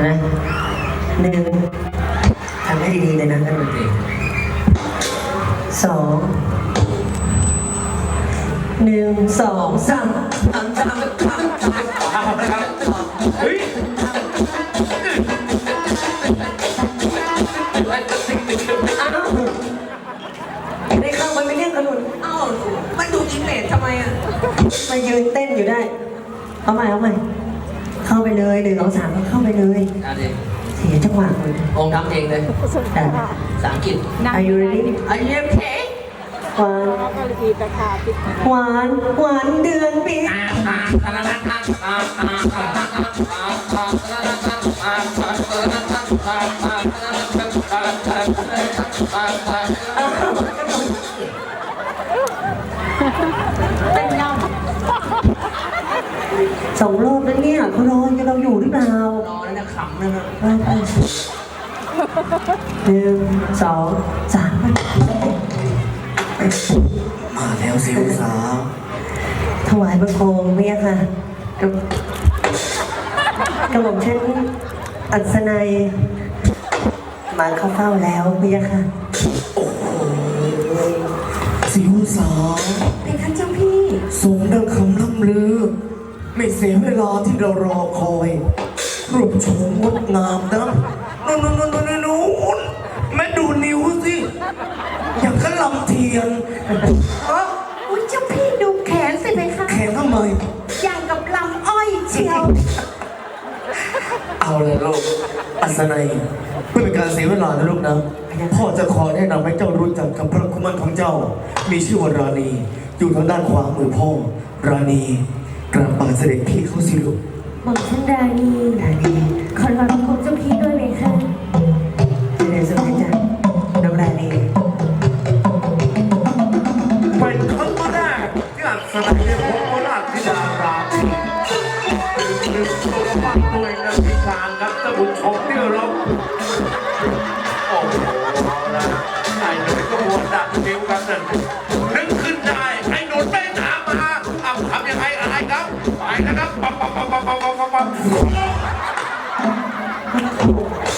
ช่ไหนึ่งทำให้ดีๆเลยนะนักดนตรีสองหนึ่งสองสามเฮ้ยได้เข้ามันไม่เรียกขนุนเอ้ามันดูอิมเมจทำไมอะมายืนเต้นอยู่ได้ เอาใหม่เอาใหม่ เข้าไปเลยหนึ่งสองสามเข้าไปเลยเอาดิเสียจังหวะเลยองค์ทำเองเลยแต่ภาษาอังกฤษ Are you ready อายุเท่หวานหวานหวานเดือนปี สองรอบแล้วเนี่ยเขารอกันเราอยู่หรือเปล่า รอแล้วนะขำนะฮะไปไปหนึ่งสองสามมาแล้วสิวสาวถวายบังคมเมียค่ะกับกระหม่อมฉันอัศนัยมาเข้าเฝ้าแล้วเมียค่ะสิวสาวเป็นท่านเจ้าพี่สมดังคำล่ำลือ ไม่เสียเวลาที่เรารอคอยรูปโฉมงดงามนะนู่นนู่นนู่นนู่นนู่นแม่ดูนิ้วสิ อย่างกับลำเทียนฮะอุ้ยเจ้าพี่ดูแขนสิไหมคะ แขนทำไม อย่างกับลำอ้อยเชียว เอาเลยลูก อัศนัยเพื่อเป็นการเสียเวลานะลูกนะ พ่อจะขอแนะนำให้เจ้ารู้จักกับพระคุมันของเจ้า มีชื่อว่าราณี อยู่ทางด้านขวามือพ่อ ราณี กราบปากเสด็จพี่เขาสิลูกบอกฉันราณีได้ดีขอรับของเจ้าพี่ด้วยไหมคะเจริญสุขจันน้องราณีเป็นครั้งแรกที่อัศนัยได้พบโคราชธิดาราชีหนึ่งตัวฟังด้วยนักพิการครับท่านผู้ชมที่เคารพ ปั๊บปั๊บปั๊บปั๊บ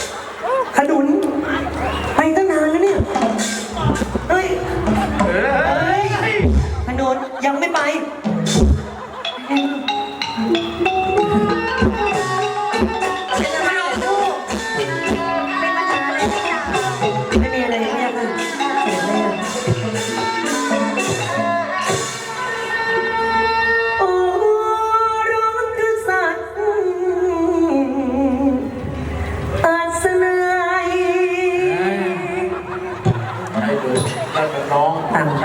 ต่ำไป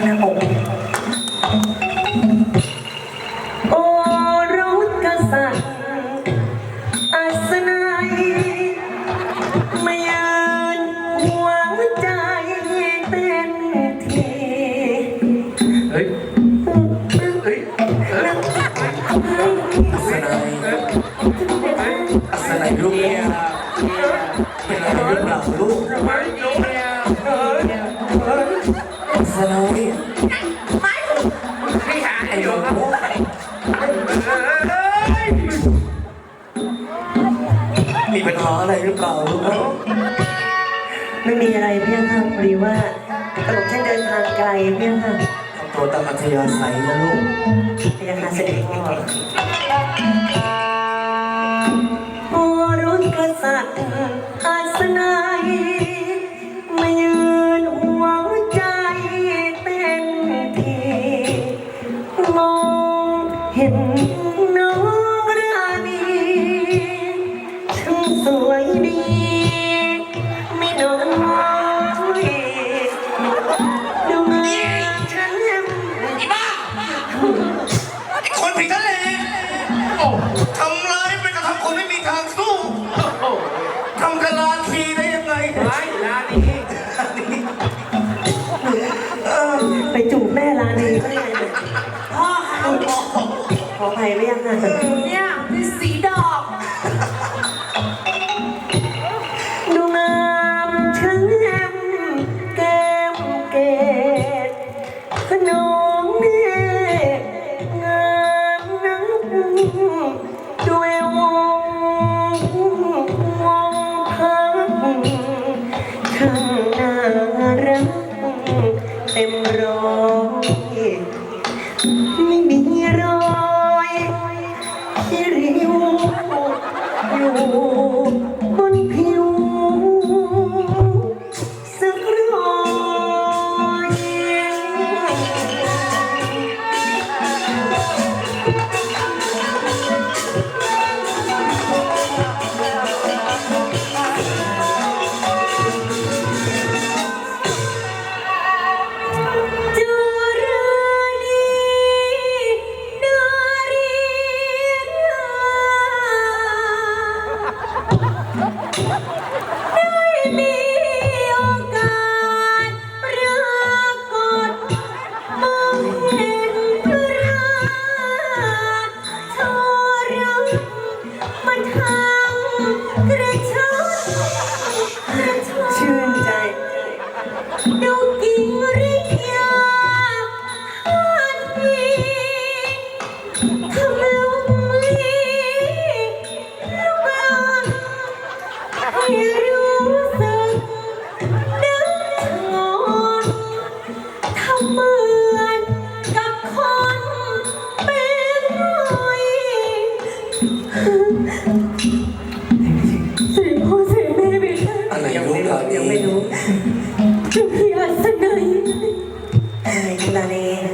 หน้าอกโอ้รถกษัตริย์อัศนัยมายืนหัวใจเต้นทีเฮ้ยเฮ้ยอัศนัยอัศนัยลูกเป็นอะไรหรือเปล่าลูก ทางไกลเพียงค่ะทำตัวตามอัธยาศัยนะลูกเพียงค่ะเสด็จพ่อโอ้รถกษัตริย์อัศนัยมายืนหัวใจเต้นทีมองเห็น ออภัยไม่ยังค่ะเนี่ยเป็นสีดอกดูงามช่างแอมแก้มเกดขนมเน่งามนัก อ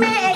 Mẹ